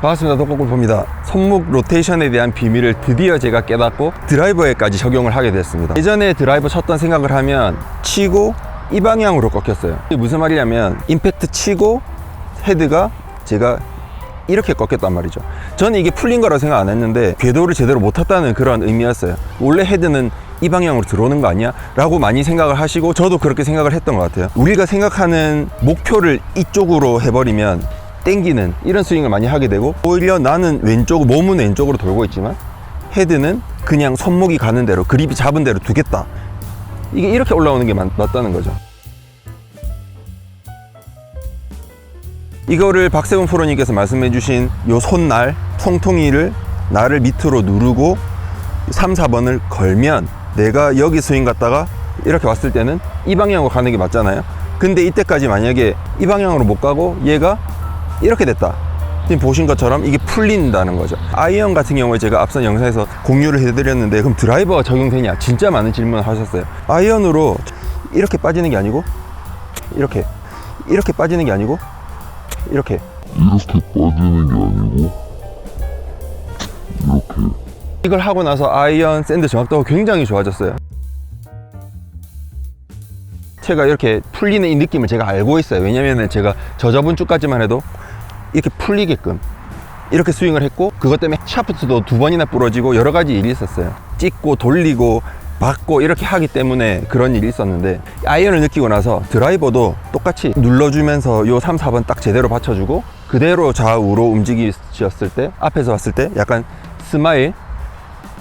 반갑습니다. 독곡골프입니다. 손목 로테이션에 대한 비밀을 드디어 제가 깨닫고 드라이버에까지 적용을 하게 됐습니다. 예전에 드라이버 쳤던 생각을 하면 치고 이 방향으로 꺾였어요. 이게 무슨 말이냐면 임팩트 치고 헤드가 제가 이렇게 꺾였단 말이죠. 저는 이게 풀린 거라고 생각 안 했는데 궤도를 제대로 못 탔다는 그런 의미였어요. 원래 헤드는 이 방향으로 들어오는 거 아니야? 라고 많이 생각을 하시고 저도 그렇게 생각을 했던 것 같아요. 우리가 생각하는 목표를 이쪽으로 해버리면 땡기는 이런 스윙을 많이 하게 되고 오히려 나는 왼쪽, 몸은 왼쪽으로 돌고 있지만 헤드는 그냥 손목이 가는 대로 그립이 잡은 대로 두겠다. 이게 이렇게 올라오는 게 맞, 맞다는 거죠. 이거를 박세훈 프로님께서 말씀해 주신 요 손날, 통통이를 날을 밑으로 누르고 3, 4번을 걸면 내가 여기 스윙 갔다가 이렇게 왔을 때는 이 방향으로 가는 게 맞잖아요. 근데 이때까지 만약에 이 방향으로 못 가고 얘가 이렇게 됐다. 지금 보신 것처럼 이게 풀린다는 거죠. 아이언 같은 경우에 제가 앞선 영상에서 공유를 해드렸는데 그럼 드라이버가 적용되냐? 진짜 많은 질문을 하셨어요. 아이언으로 이렇게 빠지는 게 아니고 이렇게 이렇게 빠지는 게 아니고 이렇게 이렇게 빠지는 게 아니고 이렇게 이걸 하고 나서 아이언 샌드 정확도가 굉장히 좋아졌어요. 제가 이렇게 풀리는 이 느낌을 제가 알고 있어요. 왜냐면은 제가 저 저번 주까지만 해도 이렇게 풀리게끔 이렇게 스윙을 했고 그것 때문에 샤프트도 두 번이나 부러지고 여러 가지 일이 있었어요. 찍고 돌리고 받고 이렇게 하기 때문에 그런 일이 있었는데 아이언을 느끼고 나서 드라이버도 똑같이 눌러주면서 요 3, 4번 딱 제대로 받쳐주고 그대로 좌우로 움직이셨을 때 앞에서 봤을 때 약간 스마일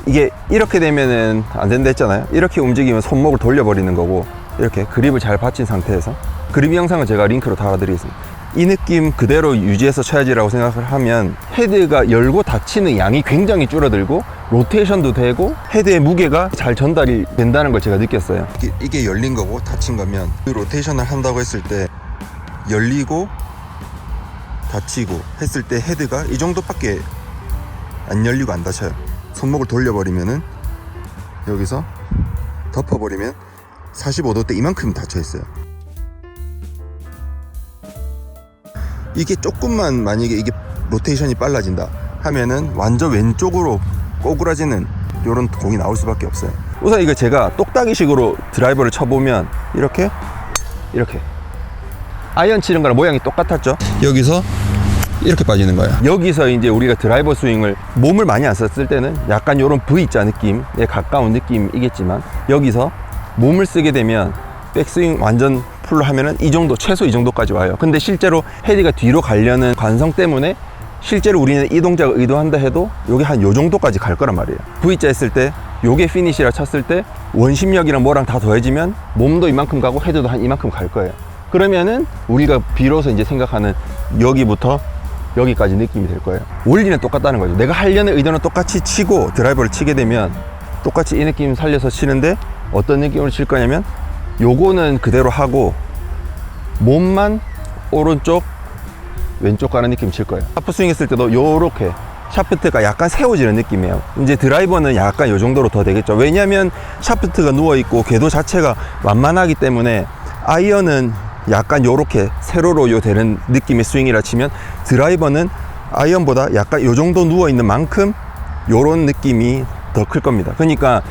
이게 이렇게 되면은 안 된다 했잖아요. 이렇게 움직이면 손목을 돌려버리는 거고 이렇게 그립을 잘 받친 상태에서 그립 영상을 제가 링크로 달아드리겠습니다. 이 느낌 그대로 유지해서 쳐야지라고 생각을 하면 헤드가 열고 닫히는 양이 굉장히 줄어들고 로테이션도 되고 헤드의 무게가 잘 전달이 된다는 걸 제가 느꼈어요. 이게, 이게 열린 거고 닫힌 거면 그 로테이션을 한다고 했을 때 열리고 닫히고 했을 때 헤드가 이 정도밖에 안 열리고 안 닫혀요. 손목을 돌려버리면은 여기서 덮어버리면 45도 때 이만큼 닫혀 있어요. 이게 조금만 만약에 이게 로테이션이 빨라진다 하면은 완전 왼쪽으로 꼬꾸라지는 이런 공이 나올 수밖에 없어요. 우선 이거 제가 똑딱이식으로 드라이버를 쳐보면 이렇게 이렇게 아이언 치는 거랑 모양이 똑같았죠. 여기서 이렇게 빠지는 거야. 여기서 이제 우리가 드라이버 스윙을 몸을 많이 안 썼을 때는 약간 이런 V자 느낌에 가까운 느낌이겠지만 여기서 몸을 쓰게 되면 백스윙 완전 풀로 하면은 이 정도 최소 이 정도까지 와요. 근데 실제로 헤드가 뒤로 가려는 관성 때문에 실제로 우리는 이 동작을 의도한다 해도 요게 한 요 정도까지 갈 거란 말이에요. V자 했을 때 요게 피니시라 쳤을 때 원심력이랑 뭐랑 다 더해지면 몸도 이만큼 가고 헤드도 한 이만큼 갈 거예요. 그러면은 우리가 비로소 이제 생각하는 여기부터 여기까지 느낌이 될 거예요. 원리는 똑같다는 거죠. 내가 하려는 의도는 똑같이 치고 드라이버를 치게 되면 똑같이 이 느낌 살려서 치는데 어떤 느낌으로 칠 거냐면 요거는 그대로 하고 몸만 오른쪽 왼쪽 가는 느낌 칠 거예요. 하프 스윙 했을 때도 요렇게 샤프트가 약간 세워지는 느낌이에요. 이제 드라이버는 약간 요 정도로 더 되겠죠. 왜냐면 샤프트가 누워 있고 궤도 자체가 완만하기 때문에 아이언은 약간 요렇게 세로로 요 되는 느낌의 스윙이라 치면 드라이버는 아이언보다 약간 요 정도 누워 있는 만큼 요런 느낌이 더 클 겁니다. 그러니까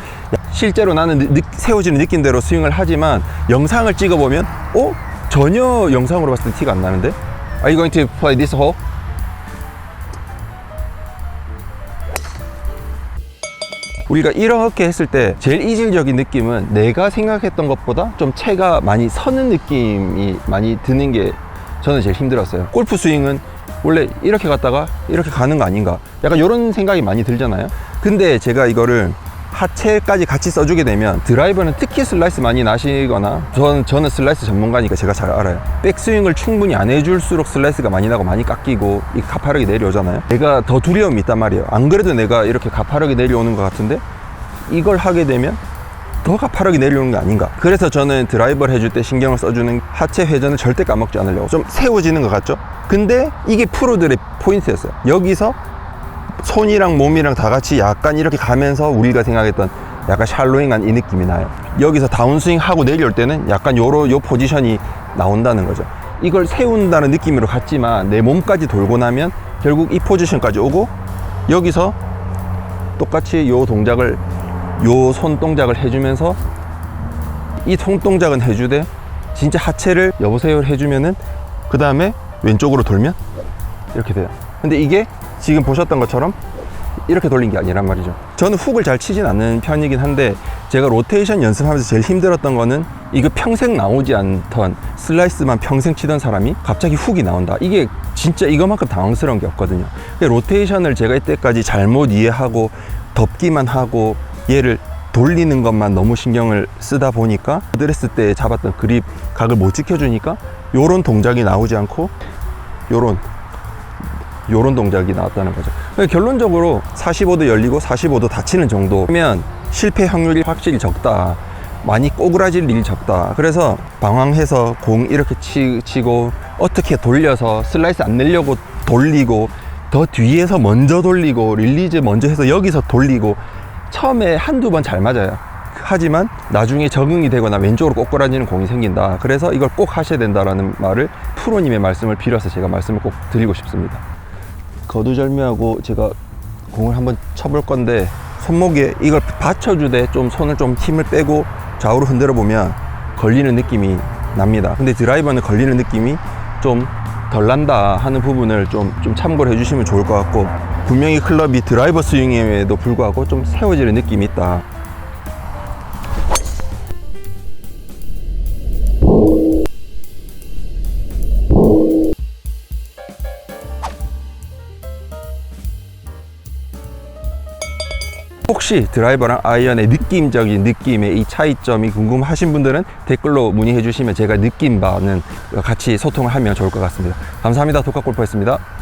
실제로 나는 세워지는 느낌대로 스윙을 하지만 영상을 찍어보면 어? 전혀 영상으로 봤을 때 티가 안 나는데? Are you going to play this hole? 우리가 이렇게 했을 때 제일 이질적인 느낌은 내가 생각했던 것보다 좀 채가 많이 서는 느낌이 많이 드는 게 저는 제일 힘들었어요. 골프 스윙은 원래 이렇게 갔다가 이렇게 가는 거 아닌가? 약간 이런 생각이 많이 들잖아요. 근데 제가 이거를 하체까지 같이 써주게 되면 드라이버는 특히 슬라이스 많이 나시거나 저는, 저는 슬라이스 전문가니까 제가 잘 알아요. 백스윙을 충분히 안 해줄수록 슬라이스가 많이 나고 많이 깎이고 이 가파르게 내려오잖아요. 내가 더 두려움이 있단 말이에요. 안 그래도 내가 이렇게 가파르게 내려오는 것 같은데 이걸 하게 되면 더 가파르게 내려오는 게 아닌가. 그래서 저는 드라이버를 해줄 때 신경을 써주는 하체 회전을 절대 까먹지 않으려고. 좀 세워지는 것 같죠? 근데 이게 프로들의 포인트였어요. 여기서 손이랑 몸이랑 다 같이 약간 이렇게 가면서 우리가 생각했던 약간 샬로잉한 이 느낌이 나요. 여기서 다운스윙 하고 내려올 때는 약간 요로 요 포지션이 나온다는 거죠. 이걸 세운다는 느낌으로 갔지만 내 몸까지 돌고 나면 결국 이 포지션까지 오고 여기서 똑같이 요 동작을 요 손 동작을 해주면서 이손 동작은 해주되 진짜 하체를 여보세요를 해주면은 그 다음에 왼쪽으로 돌면 이렇게 돼요. 근데 이게 지금 보셨던 것처럼 이렇게 돌린 게 아니란 말이죠. 저는 훅을 잘 치진 않는 편이긴 한데 제가 로테이션 연습하면서 제일 힘들었던 거는 이거 평생 나오지 않던 슬라이스만 평생 치던 사람이 갑자기 훅이 나온다. 이게 진짜 이거만큼 당황스러운 게 없거든요. 근데 로테이션을 제가 이때까지 잘못 이해하고 덮기만 하고 얘를 돌리는 것만 너무 신경을 쓰다 보니까 드레스 때 잡았던 그립 각을 못 지켜주니까 요런 동작이 나오지 않고 요런 요런 동작이 나왔다는 거죠. 결론적으로 45도 열리고 45도 닫히는 정도면 실패 확률이 확실히 적다. 많이 꼬그라질 일이 적다. 그래서 방황해서 공 이렇게 치, 치고 어떻게 돌려서 슬라이스 안 내려고 돌리고 더 뒤에서 먼저 돌리고 릴리즈 먼저 해서 여기서 돌리고 처음에 한두 번 잘 맞아요. 하지만 나중에 적응이 되거나 왼쪽으로 꼬꾸라지는 공이 생긴다. 그래서 이걸 꼭 하셔야 된다라는 말을 프로님의 말씀을 빌어서 제가 말씀을 꼭 드리고 싶습니다. 거두절미하고 제가 공을 한번 쳐볼 건데 손목에 이걸 받쳐주되 좀 손을 좀 힘을 빼고 좌우로 흔들어 보면 걸리는 느낌이 납니다. 근데 드라이버는 걸리는 느낌이 좀 덜 난다 하는 부분을 좀, 좀 참고를 해주시면 좋을 것 같고 분명히 클럽이 드라이버 스윙에도 불구하고 좀 세워지는 느낌이 있다. 혹시 드라이버랑 아이언의 느낌적인 느낌의 이 차이점이 궁금하신 분들은 댓글로 문의해 주시면 제가 느낀 바는 같이 소통을 하면 좋을 것 같습니다. 감사합니다. 독학골퍼였습니다.